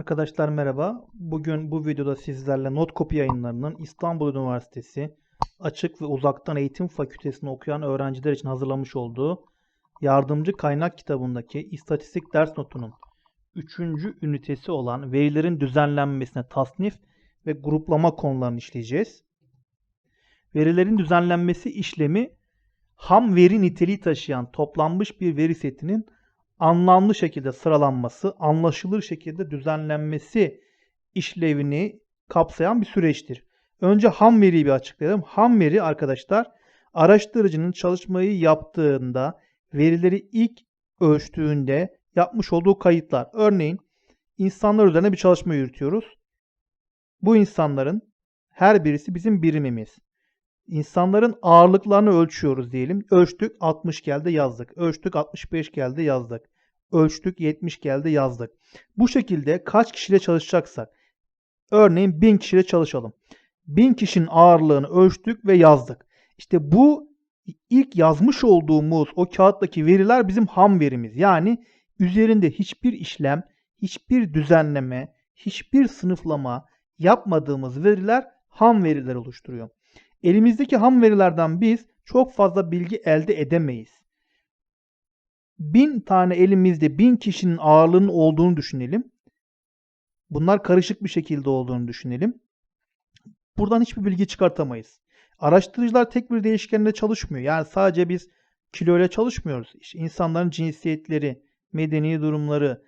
Arkadaşlar merhaba. Bugün bu videoda sizlerle Notcopy yayınlarının İstanbul Üniversitesi Açık ve Uzaktan Eğitim Fakültesini okuyan öğrenciler için hazırlamış olduğu yardımcı kaynak kitabındaki istatistik ders notunun 3. ünitesi olan verilerin düzenlenmesine tasnif ve gruplama konularını işleyeceğiz. Verilerin düzenlenmesi işlemi ham veri niteliği taşıyan toplanmış bir veri setinin anlamlı şekilde sıralanması, anlaşılır şekilde düzenlenmesi işlevini kapsayan bir süreçtir. Önce ham veriyi bir açıklayalım. Ham veri arkadaşlar araştırıcının çalışmayı yaptığında verileri ilk ölçtüğünde yapmış olduğu kayıtlar. Örneğin insanlar üzerine bir çalışma yürütüyoruz. Bu insanların her birisi bizim birimimiz. İnsanların ağırlıklarını ölçüyoruz diyelim. Ölçtük 60 geldi yazdık. Ölçtük 65 geldi yazdık. Ölçtük 70 geldi yazdık. Bu şekilde kaç kişiyle çalışacaksak örneğin 1000 kişiyle çalışalım. 1000 kişinin ağırlığını ölçtük ve yazdık. İşte bu ilk yazmış olduğumuz o kağıttaki veriler bizim ham verimiz. Yani üzerinde hiçbir işlem, hiçbir düzenleme, hiçbir sınıflama yapmadığımız veriler ham veriler oluşturuyor. Elimizdeki ham verilerden biz çok fazla bilgi elde edemeyiz. Bin tane elimizde bin kişinin ağırlığının olduğunu düşünelim. Bunlar karışık bir şekilde olduğunu düşünelim. Buradan hiçbir bilgi çıkartamayız. Araştırıcılar tek bir değişkenle çalışmıyor. Yani sadece biz kilo ile çalışmıyoruz. İşte insanların cinsiyetleri, medeni durumları,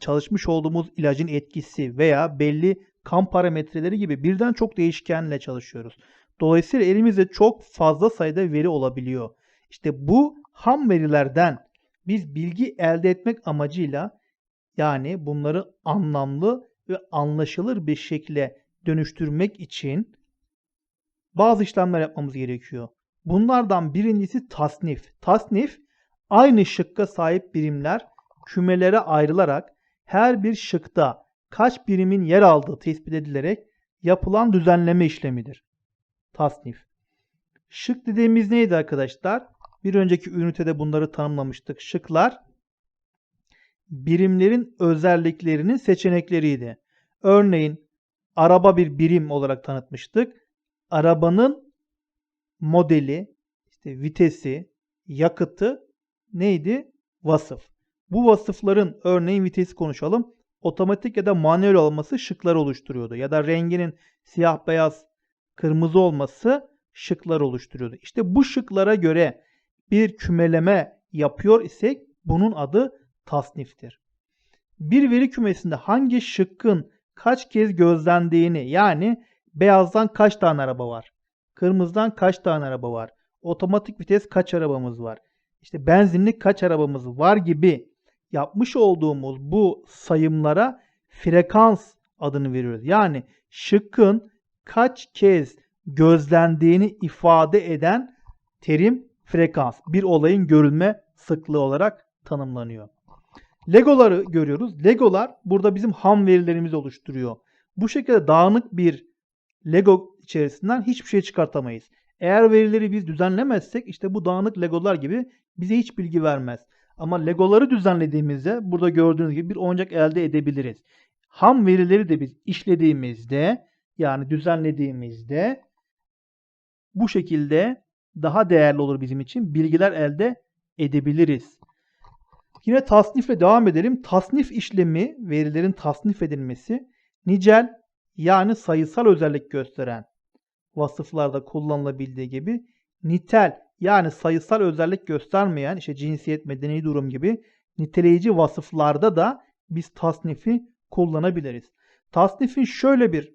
çalışmış olduğumuz ilacın etkisi veya belli kan parametreleri gibi birden çok değişkenle çalışıyoruz. Dolayısıyla elimizde çok fazla sayıda veri olabiliyor. İşte bu ham verilerden biz bilgi elde etmek amacıyla yani bunları anlamlı ve anlaşılır bir şekilde dönüştürmek için bazı işlemler yapmamız gerekiyor. Bunlardan birincisi tasnif. Tasnif aynı şıkka sahip birimler kümelere ayrılarak her bir şıkta kaç birimin yer aldığı tespit edilerek yapılan düzenleme işlemidir tasnif. Şık dediğimiz neydi arkadaşlar? Bir önceki ünitede bunları tanımlamıştık. Şıklar birimlerin özelliklerinin seçenekleriydi. Örneğin araba bir birim olarak tanıtmıştık. Arabanın modeli, işte vitesi, yakıtı neydi? Vasıf. Bu vasıfların örneğin vitesi konuşalım. Otomatik ya da manuel olması şıklar oluşturuyordu. Ya da renginin siyah beyaz kırmızı olması şıklar oluşturuyordu. İşte bu şıklara göre bir kümeleme yapıyor isek bunun adı tasniftir. Bir veri kümesinde hangi şıkkın kaç kez gözlendiğini yani beyazdan kaç tane araba var? Kırmızıdan kaç tane araba var? Otomatik vites kaç arabamız var? İşte benzinlik kaç arabamız var gibi yapmış olduğumuz bu sayımlara frekans adını veriyoruz. Yani şıkkın kaç kez gözlendiğini ifade eden terim frekans. Bir olayın görülme sıklığı olarak tanımlanıyor. Legoları görüyoruz. Legolar burada bizim ham verilerimizi oluşturuyor. Bu şekilde dağınık bir Lego içerisinden hiçbir şey çıkartamayız. Eğer verileri biz düzenlemezsek işte bu dağınık Legolar gibi bize hiç bilgi vermez. Ama Legoları düzenlediğimizde burada gördüğünüz gibi bir oyuncak elde edebiliriz. Ham verileri de biz işlediğimizde yani düzenlediğimizde bu şekilde daha değerli olur bizim için. Bilgiler elde edebiliriz. Yine tasnifle devam edelim. Tasnif işlemi, verilerin tasnif edilmesi nicel yani sayısal özellik gösteren vasıflarda kullanılabildiği gibi nitel yani sayısal özellik göstermeyen işte cinsiyet, medeni durum gibi niteleyici vasıflarda da biz tasnifi kullanabiliriz. Tasnifin şöyle bir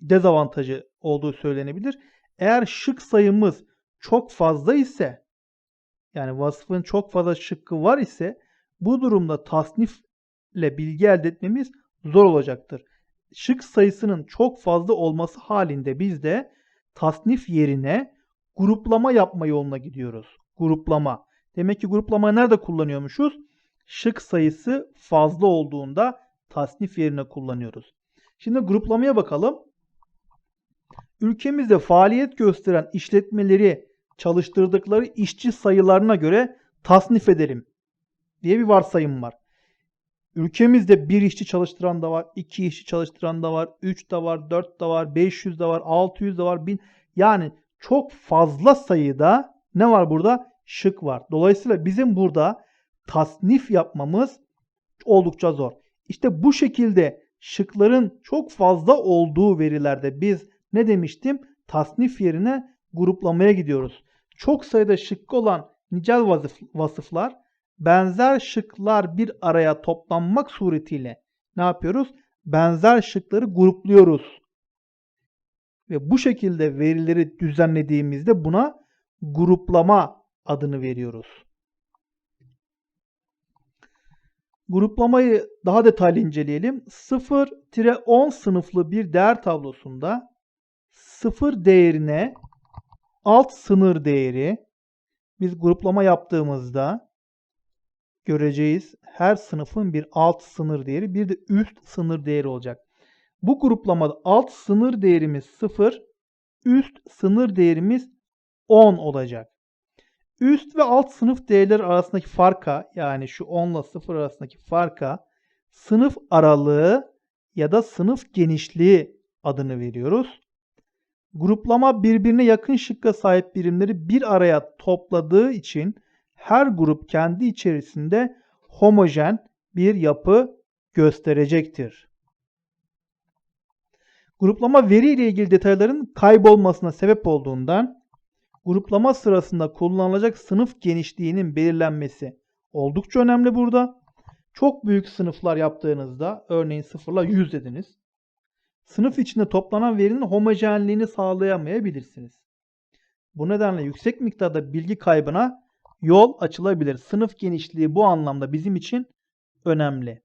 dezavantajı olduğu söylenebilir. Eğer şık sayımız çok fazla ise yani vasfın çok fazla şıkkı var ise bu durumda tasnifle bilgi elde etmemiz zor olacaktır. Şık sayısının çok fazla olması halinde biz de tasnif yerine gruplama yapma yoluna gidiyoruz. Gruplama. Demek ki gruplama nerede kullanıyormuşuz? Şık sayısı fazla olduğunda tasnif yerine kullanıyoruz. Şimdi gruplamaya bakalım ülkemizde faaliyet gösteren işletmeleri çalıştırdıkları işçi sayılarına göre tasnif edelim diye bir varsayım var. Ülkemizde bir işçi çalıştıran da var, iki işçi çalıştıran da var, 3 da var, 4 da var, 500 de var, 600 de var, 1000. Yani çok fazla sayıda ne var burada? Şık var. Dolayısıyla bizim burada tasnif yapmamız oldukça zor. İşte bu şekilde şıkların çok fazla olduğu verilerde biz ne demiştim? Tasnif yerine gruplamaya gidiyoruz. Çok sayıda şıkkı olan nicel vasıf, vasıflar benzer şıklar bir araya toplanmak suretiyle ne yapıyoruz? Benzer şıkları grupluyoruz. Ve bu şekilde verileri düzenlediğimizde buna gruplama adını veriyoruz. Gruplamayı daha detaylı inceleyelim. 0-10 sınıflı bir değer tablosunda 0 değerine alt sınır değeri biz gruplama yaptığımızda göreceğiz. Her sınıfın bir alt sınır değeri bir de üst sınır değeri olacak. Bu gruplamada alt sınır değerimiz 0, üst sınır değerimiz 10 olacak. Üst ve alt sınıf değerleri arasındaki farka yani şu 10 ile 0 arasındaki farka sınıf aralığı ya da sınıf genişliği adını veriyoruz. Gruplama birbirine yakın şıkka sahip birimleri bir araya topladığı için her grup kendi içerisinde homojen bir yapı gösterecektir. Gruplama veri ile ilgili detayların kaybolmasına sebep olduğundan gruplama sırasında kullanılacak sınıf genişliğinin belirlenmesi oldukça önemli burada. Çok büyük sınıflar yaptığınızda örneğin 0 ile 100 dediniz. Sınıf içinde toplanan verinin homojenliğini sağlayamayabilirsiniz. Bu nedenle yüksek miktarda bilgi kaybına yol açılabilir. Sınıf genişliği bu anlamda bizim için önemli.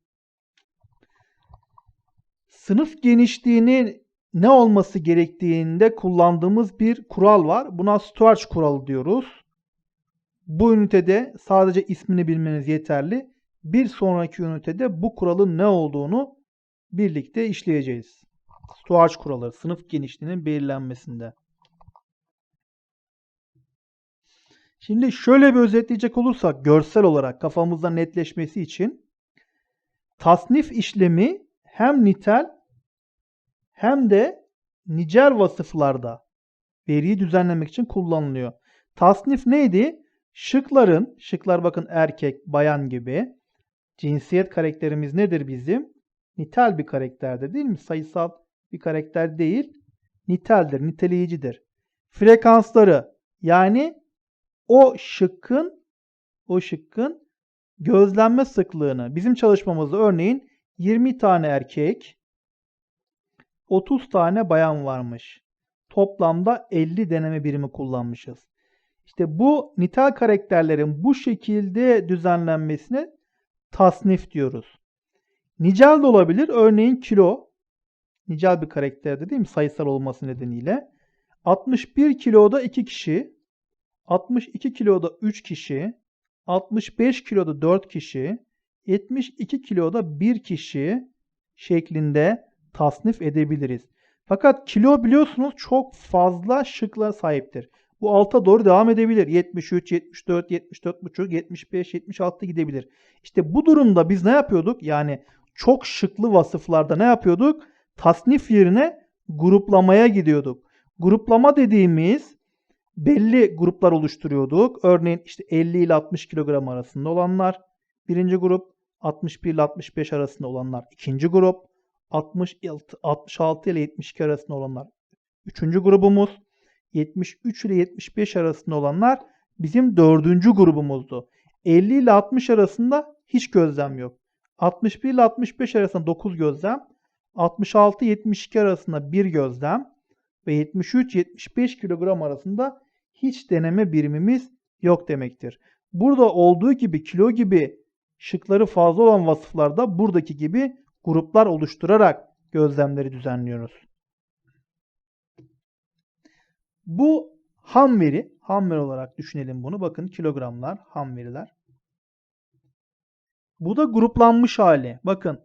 Sınıf genişliğinin ne olması gerektiğinde kullandığımız bir kural var. Buna storage kuralı diyoruz. Bu ünitede sadece ismini bilmeniz yeterli. Bir sonraki ünitede bu kuralın ne olduğunu birlikte işleyeceğiz. Storage kuralları sınıf genişliğinin belirlenmesinde. Şimdi şöyle bir özetleyecek olursak görsel olarak kafamızda netleşmesi için tasnif işlemi hem nitel hem de nicel vasıflarda veriyi düzenlemek için kullanılıyor. Tasnif neydi? Şıkların, şıklar bakın erkek, bayan gibi. Cinsiyet karakterimiz nedir bizim? Nitel bir karakterdir değil mi? Sayısal bir karakter değil. Niteldir, niteleyicidir. Frekansları yani o şıkkın o şıkkın gözlenme sıklığını bizim çalışmamızda örneğin 20 tane erkek 30 tane bayan varmış. Toplamda 50 deneme birimi kullanmışız. İşte bu nitel karakterlerin bu şekilde düzenlenmesine tasnif diyoruz. Nicel de olabilir. Örneğin kilo. Nicel bir karakterde değil mi? Sayısal olması nedeniyle. 61 kiloda 2 kişi. 62 kiloda 3 kişi. 65 kiloda 4 kişi. 72 kiloda 1 kişi şeklinde tasnif edebiliriz. Fakat kilo biliyorsunuz çok fazla şıkla sahiptir. Bu alta doğru devam edebilir. 73, 74, 74,5, 75, 76 gidebilir. İşte bu durumda biz ne yapıyorduk? Yani çok şıklı vasıflarda ne yapıyorduk? Tasnif yerine gruplamaya gidiyorduk. Gruplama dediğimiz belli gruplar oluşturuyorduk. Örneğin işte 50 ile 60 kilogram arasında olanlar birinci grup, 61 ile 65 arasında olanlar ikinci grup, 66, 66 ile 72 arasında olanlar üçüncü grubumuz, 73 ile 75 arasında olanlar bizim dördüncü grubumuzdu. 50 ile 60 arasında hiç gözlem yok. 61 ile 65 arasında 9 gözlem, 66-72 arasında 1 gözlem ve 73-75 kilogram arasında hiç deneme birimimiz yok demektir. Burada olduğu gibi kilo gibi şıkları fazla olan vasıflarda buradaki gibi gruplar oluşturarak gözlemleri düzenliyoruz. Bu ham veri, ham veri olarak düşünelim bunu. Bakın kilogramlar, ham veriler. Bu da gruplanmış hali. Bakın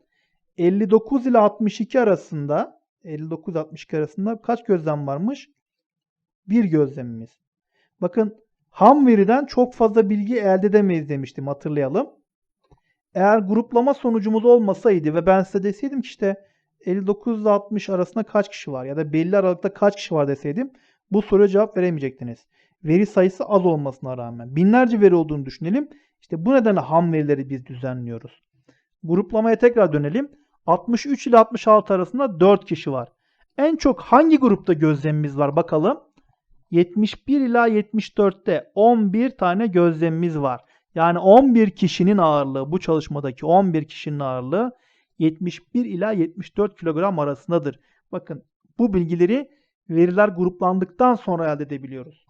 59 ile 62 arasında 59-62 arasında kaç gözlem varmış? Bir gözlemimiz. Bakın ham veriden çok fazla bilgi elde edemeyiz demiştim hatırlayalım. Eğer gruplama sonucumuz olmasaydı ve ben size deseydim ki işte 59 ile 60 arasında kaç kişi var ya da belli aralıkta kaç kişi var deseydim bu soruya cevap veremeyecektiniz. Veri sayısı az olmasına rağmen. Binlerce veri olduğunu düşünelim. İşte bu nedenle ham verileri biz düzenliyoruz. Gruplamaya tekrar dönelim. 63 ile 66 arasında 4 kişi var. En çok hangi grupta gözlemimiz var bakalım. 71 ila 74'te 11 tane gözlemimiz var. Yani 11 kişinin ağırlığı bu çalışmadaki 11 kişinin ağırlığı 71 ila 74 kilogram arasındadır. Bakın bu bilgileri veriler gruplandıktan sonra elde edebiliyoruz.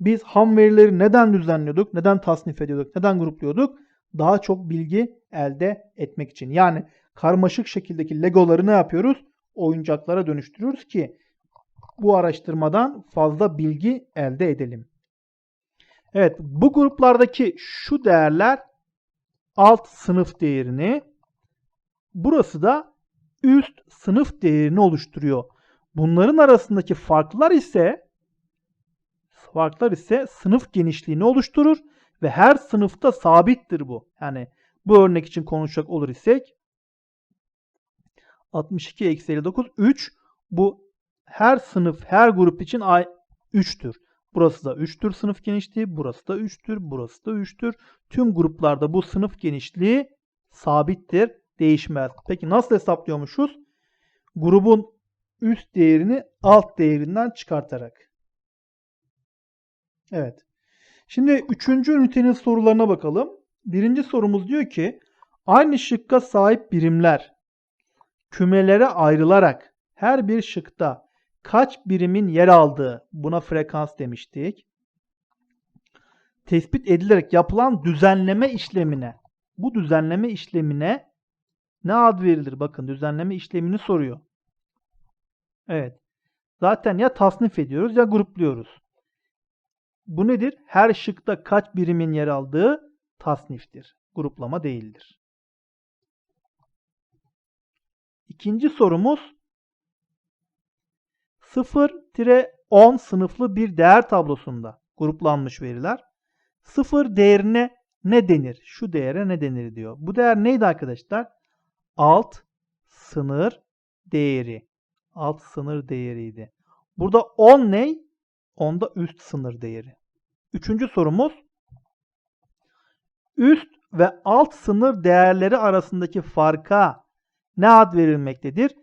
Biz ham verileri neden düzenliyorduk? Neden tasnif ediyorduk? Neden grupluyorduk? Daha çok bilgi elde etmek için. Yani karmaşık şekildeki legoları ne yapıyoruz? Oyuncaklara dönüştürüyoruz ki bu araştırmadan fazla bilgi elde edelim. Evet bu gruplardaki şu değerler alt sınıf değerini burası da üst sınıf değerini oluşturuyor. Bunların arasındaki farklar ise farklar ise sınıf genişliğini oluşturur ve her sınıfta sabittir bu. Yani bu örnek için konuşacak olur isek 62 eksi 59 3 bu her sınıf her grup için 3'tür. Burası da 3'tür sınıf genişliği, burası da 3'tür, burası da 3'tür. Tüm gruplarda bu sınıf genişliği sabittir, değişmez. Peki nasıl hesaplıyormuşuz? Grubun üst değerini alt değerinden çıkartarak. Evet. Şimdi üçüncü ünitenin sorularına bakalım. Birinci sorumuz diyor ki aynı şıkka sahip birimler kümelere ayrılarak her bir şıkta kaç birimin yer aldığı buna frekans demiştik. Tespit edilerek yapılan düzenleme işlemine bu düzenleme işlemine ne ad verilir? Bakın düzenleme işlemini soruyor. Evet. Zaten ya tasnif ediyoruz ya grupluyoruz. Bu nedir? Her şıkta kaç birimin yer aldığı tasniftir. Gruplama değildir. İkinci sorumuz 0-10 sınıflı bir değer tablosunda gruplanmış veriler. 0 değerine ne denir? Şu değere ne denir diyor. Bu değer neydi arkadaşlar? Alt sınır değeri. Alt sınır değeriydi. Burada 10 ne? Onda üst sınır değeri. Üçüncü sorumuz. Üst ve alt sınır değerleri arasındaki farka ne ad verilmektedir?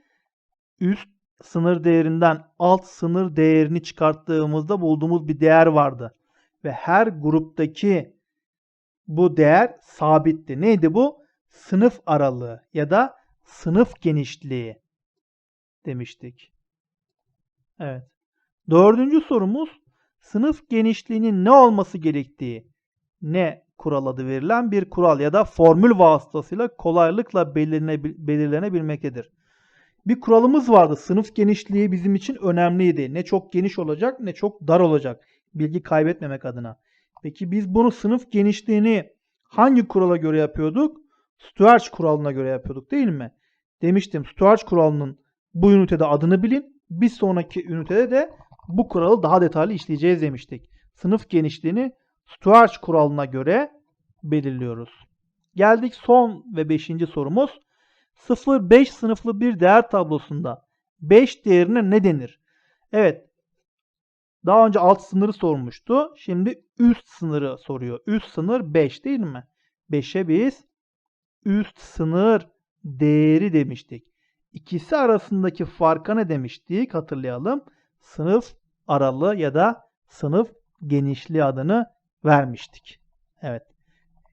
Üst sınır değerinden alt sınır değerini çıkarttığımızda bulduğumuz bir değer vardı. Ve her gruptaki bu değer sabitti. Neydi bu? Sınıf aralığı ya da sınıf genişliği demiştik. Evet. Dördüncü sorumuz sınıf genişliğinin ne olması gerektiği ne kural adı verilen bir kural ya da formül vasıtasıyla kolaylıkla belirlenebilmektedir bir kuralımız vardı. Sınıf genişliği bizim için önemliydi. Ne çok geniş olacak ne çok dar olacak. Bilgi kaybetmemek adına. Peki biz bunu sınıf genişliğini hangi kurala göre yapıyorduk? Stuarch kuralına göre yapıyorduk değil mi? Demiştim Stuarch kuralının bu ünitede adını bilin. Bir sonraki ünitede de bu kuralı daha detaylı işleyeceğiz demiştik. Sınıf genişliğini Stuarch kuralına göre belirliyoruz. Geldik son ve beşinci sorumuz. 0-5 sınıflı bir değer tablosunda 5 değerine ne denir? Evet. Daha önce alt sınırı sormuştu. Şimdi üst sınırı soruyor. Üst sınır 5 değil mi? 5'e biz üst sınır değeri demiştik. İkisi arasındaki farka ne demiştik? Hatırlayalım. Sınıf aralığı ya da sınıf genişliği adını vermiştik. Evet.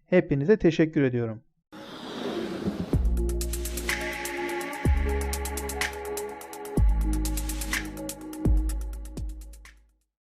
Hepinize teşekkür ediyorum.